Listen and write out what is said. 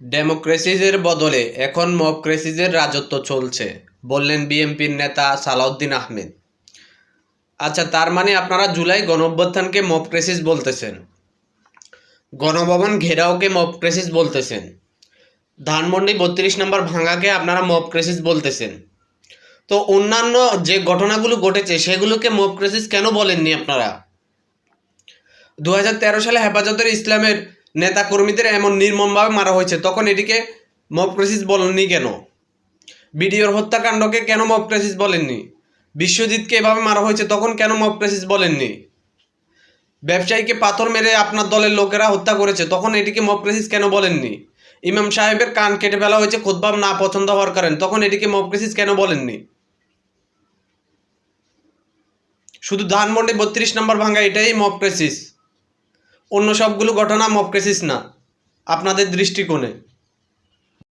ডেমোক্রেসিসের বদলে এখন মবক্রেসিসের রাজত্ব চলছে, বললেন বিএনপির নেতা সালাউদ্দিন আহমেদ। আচ্ছা তার মানে আপনারা জুলাই গণঅভ্যুত্থানকে মবক্রেসিস বলতেছেন। গণভবন ঘেরাওকে মবক্রেসিস বলতেছেন। ধানমন্ডি বত্রিশ নম্বর ভাঙাকে আপনারা মবক্রেসিস বলতেছেন। তো অন্যান্য যে ঘটনাগুলো ঘটেছে, সেগুলোকে মবক্রেসিস কেন বলেননি আপনারা? দু হাজার তেরো সালে হেফাজতের ইসলামের নেতা কর্মীদের এমন নির্মমভাবে মারা হয়েছে, তখন এটিকে মবক্রেসিস বলেননি কেন? বিডিওর হত্যাকাণ্ডকে কেন মবক্রেসিস বলেননি? বিশ্বজিৎকে এভাবে মারা হয়েছে, তখন কেন মবক্রেসিস বলেননি? ব্যবসায়ীকে পাথর মেরে আপনার দলের লোকেরা হত্যা করেছে, তখন এটিকে মবক্রেসিস কেন বলেননি? ইমাম সাহেবের কান কেটে ফেলা হয়েছে খুদ্ভাব না পছন্দ হওয়ার কারণ, তখন এটিকে মবক্রেসিস কেন বলেননি? শুধু ধানমন্ডি বত্রিশ নম্বর ভাঙ্গা এটাই মবক্রেসিস অন্য সবগুলো ঘটনা মবক্রেসিস না। আপনাদের দৃষ্টিকোণে।